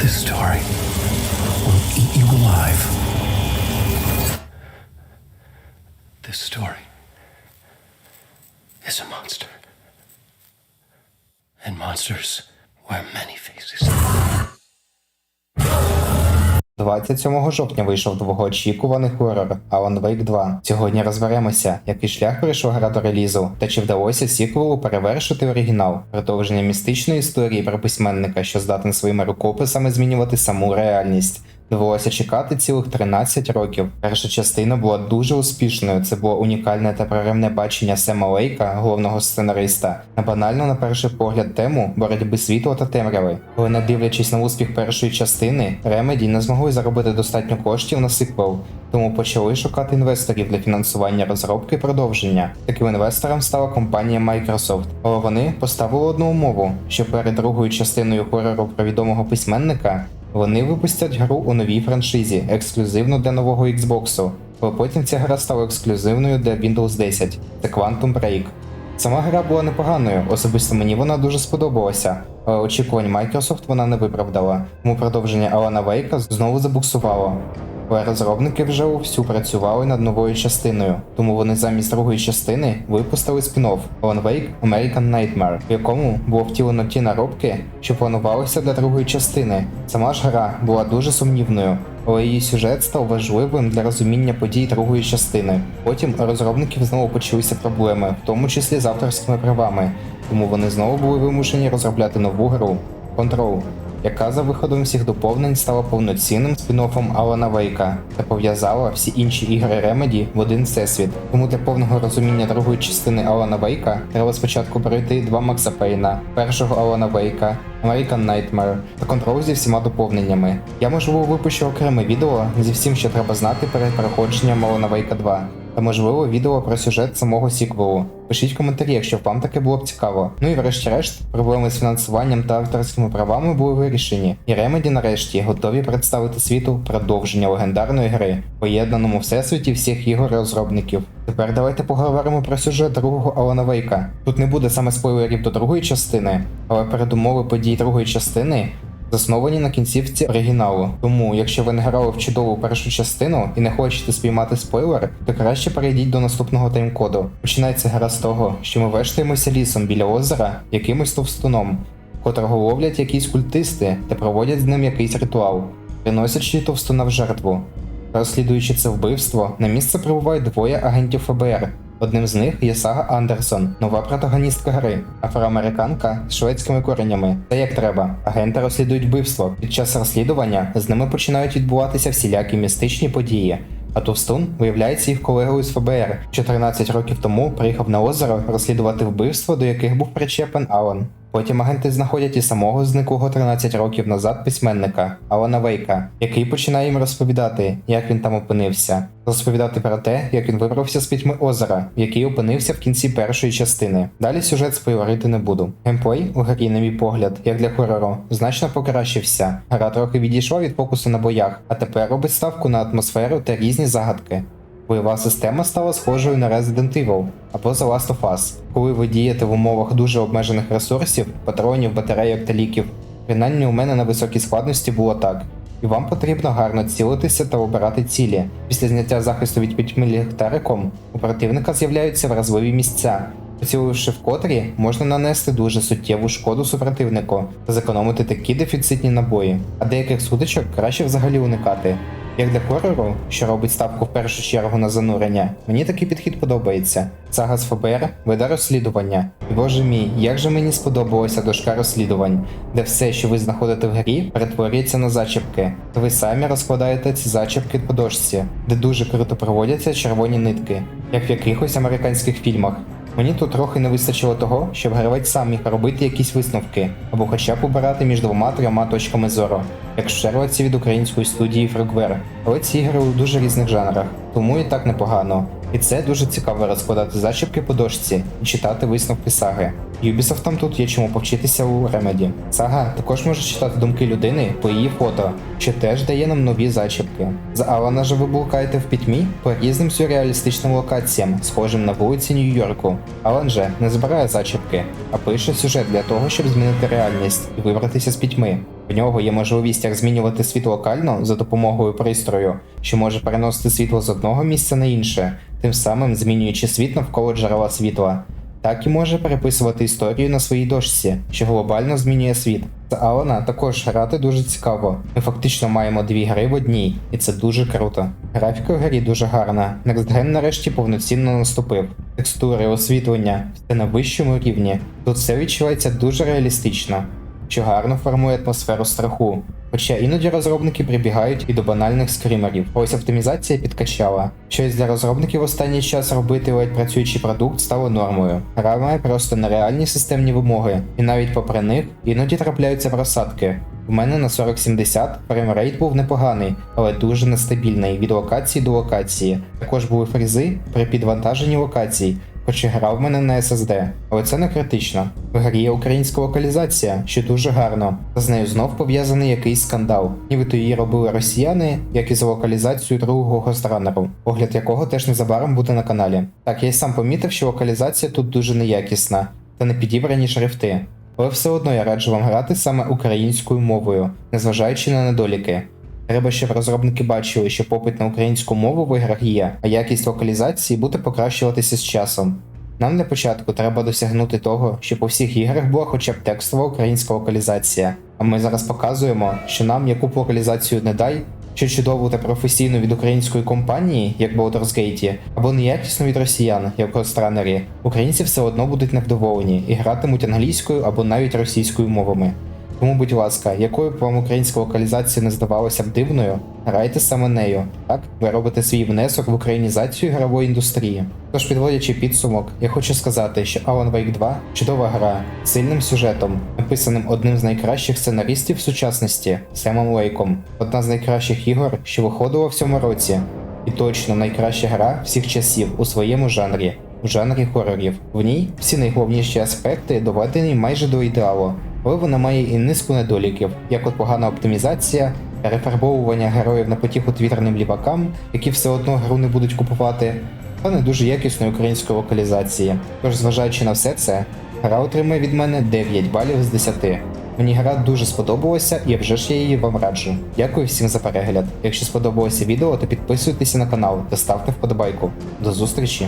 This story will eat you alive. This story is a monster. And monsters wear many faces. 27 жовтня вийшов довгоочікуваний хорор Alan Wake 2. Сьогодні розберемося, який шлях пройшов гра до релізу, та чи вдалося сіквелу перевершити оригінал, продовження містичної історії про письменника, що здатен своїми рукописами змінювати саму реальність. Довелося чекати цілих 13 років. Перша частина була дуже успішною. Це було унікальне та проривне бачення Сема Лейка, головного сценариста, на банальну на перший погляд тему боротьби світла та темряви. Але не дивлячись на успіх першої частини, Remedy не змогли заробити достатньо коштів на сиквел, тому почали шукати інвесторів для фінансування розробки продовження. Таким інвестором стала компанія Microsoft, але вони поставили одну умову, що перед другою частиною хорору про відомого письменника вони випустять гру у новій франшизі, ексклюзивно для нового Xbox, але потім ця гра стала ексклюзивною для Windows 10 це Quantum Break. Сама гра була непоганою, особисто мені вона дуже сподобалася, але очікувань Microsoft вона не виправдала, тому продовження Алана Вейка знову забуксувало. Але розробники вже вовсю працювали над новою частиною, тому вони замість другої частини випустили спін-офф Alan Wake American Nightmare, в якому було втілено ті наробки, що планувалися для другої частини. Сама ж гра була дуже сумнівною, але її сюжет став важливим для розуміння подій другої частини. Потім у розробників знову почалися проблеми, в тому числі з авторськими правами, тому вони знову були вимушені розробляти нову гру Control яка за виходом всіх доповнень стала повноцінним спін-оффом Алана Вейка та пов'язала всі інші ігри Remedy в один всесвіт. Тому для повного розуміння другої частини Алана Вейка треба спочатку пройти два Макса Пейна, першого Алана Вейка, American Nightmare та Control зі всіма доповненнями. Я можливо випущу окреме відео зі всім, що треба знати перед проходженням Алана Вейка 2 та можливо відео про сюжет самого сіквелу. Пишіть коментарі, якщо вам таке було б цікаво. Ну і врешті-решт, проблеми з фінансуванням та авторськими правами були вирішені, і Remedy нарешті готові представити світу продовження легендарної гри, поєднаному всесвіті всіх ігор розробників. Тепер давайте поговоримо про сюжет другого Алана Вейка. Тут не буде саме спойлерів до другої частини, але передумови подій другої частини засновані на кінцівці оригіналу. Тому, якщо ви не грали в чудову першу частину і не хочете спіймати спойлер, то краще перейдіть до наступного таймкоду. Починається гра з того, що ми вештаємося лісом біля озера якимось товстуном, котрого ловлять якісь культисти та проводять з ним якийсь ритуал, приносячи товстуна в жертву. Розслідуючи це вбивство, на місце прибувають двоє агентів ФБР. Одним з них є Сага Андерсон, нова протагоністка гри, афроамериканка з шведськими коренями. Та як треба, агенти розслідують вбивство. Під час розслідування з ними починають відбуватися всілякі містичні події. А Товстун виявляється їх колегою з ФБР, що 13 років тому приїхав на озеро розслідувати вбивство, до яких був причепен Алан. Потім агенти знаходять і самого зниклого 13 років назад письменника Алана Вейка, який починає їм розповідати, як він там опинився, розповідати про те, як він вибрався з пітьми озера, який опинився в кінці першої частини. Далі сюжет спойлерити не буду. Геймплей у грі, на мій погляд, як для хорору, значно покращився. Гра трохи відійшла від фокусу на боях, а тепер робить ставку на атмосферу та різні загадки. Бойова система стала схожою на Resident Evil або The Last of Us, коли ви дієте в умовах дуже обмежених ресурсів, патронів, батарейок та ліків. Принаймні у мене на високій складності було так. І вам потрібно гарно цілитися та обирати цілі. Після зняття захисту від пітьми ліхтариком у противника з'являються вразливі місця. Поціливши в котрі, можна нанести дуже суттєву шкоду супротивнику та зекономити такі дефіцитні набої, а деяких сутичок краще взагалі уникати. Як для хорору, що робить ставку в першу чергу на занурення, мені такий підхід подобається. Сага з ФБР веде розслідування. І боже мій, як же мені сподобалася дошка розслідувань, де все, що ви знаходите в грі, перетворюється на зачіпки. Та ви самі розкладаєте ці зачіпки по дошці, де дуже круто проводяться червоні нитки, як в якихось американських фільмах. Мені тут трохи не вистачило того, щоб гравець сам міг робити якісь висновки, або хоча б обирати між двома-трьома точками зору, як в Шерлоці від української студії Фруквер. Але ці ігри у дуже різних жанрах, тому і так непогано. І це дуже цікаво розкладати зачіпки по дошці і читати висновки саги. Ubisoft тут є чому повчитися у Remedy. Сага також може читати думки людини по її фото, що теж дає нам нові зачіпки. За Алана же ви блукаєте в пітьмі по різним сюрреалістичним локаціям, схожим на вулиці Нью-Йорку. Алан же не збирає зачіпки, а пише сюжет для того, щоб змінити реальність і вибратися з пітьми. В нього є можливість як змінювати світ локально за допомогою пристрою, що може переносити світло з одного місця на інше, тим самим змінюючи світ навколо джерела світла. Так і може переписувати історію на своїй дошці, що глобально змінює світ. З Алана також грати дуже цікаво. Ми фактично маємо дві гри в одній, і це дуже круто. Графіка в грі дуже гарна. Next Gen нарешті повноцінно наступив. Текстури, освітлення, все на вищому рівні. Тут все відчувається дуже реалістично, що гарно формує атмосферу страху. Хоча іноді розробники прибігають і до банальних скримерів. Ось оптимізація підкачала. Щось для розробників останній час робити ледь працюючий продукт стало нормою. Гра має просто нереальні системні вимоги, і навіть попри них іноді трапляються просадки. У мене на 4070 фреймрейт був непоганий, але дуже нестабільний від локації до локації. Також були фрізи при підвантаженні локацій, хоч і грав в мене на SSD, але це не критично. В грі є українська локалізація, що дуже гарно. З нею знов пов'язаний якийсь скандал. Нібито її робили росіяни, як і за локалізацію другого гостранеру, огляд якого теж незабаром буде на каналі. Так, я й сам помітив, що локалізація тут дуже неякісна та не підібрані шрифти. Але все одно я раджу вам грати саме українською мовою, незважаючи на недоліки. Треба, щоб розробники бачили, що попит на українську мову в іграх є, а якість локалізації буде покращуватися з часом. Нам для початку треба досягнути того, щоб у всіх іграх була хоча б текстова українська локалізація. А ми зараз показуємо, що нам яку б локалізацію не дай, що чудову та професійну від української компанії, як Baldur's Gate, або неякісну від росіян, як Ghost українці все одно будуть невдоволені і гратимуть англійською або навіть російською мовами. Тому, будь ласка, якою б вам українська локалізація не здавалася б дивною, грайте саме нею. Так, ви робите свій внесок в українізацію ігрової індустрії. Тож, підводячи підсумок, я хочу сказати, що Alan Wake 2 чудова гра з сильним сюжетом, написаним одним з найкращих сценаристів сучасності Семом Лейком, одна з найкращих ігор, що виходила в цьому році, і точно найкраща гра всіх часів у своєму жанрі. В жанрі хорорів. В ній всі найголовніші аспекти доведені майже до ідеалу, але вона має і низку недоліків, як от погана оптимізація, перефарбовування героїв на потіху твіттерним лівакам, які все одно гру не будуть купувати, та не дуже якісної української локалізації. Тож, зважаючи на все це, гра отримує від мене 9 балів з 10. Мені гра дуже сподобалася і вже ж я її вам раджу. Дякую всім за перегляд. Якщо сподобалося відео, то підписуйтеся на канал та ставте вподобайку. До зустрічі!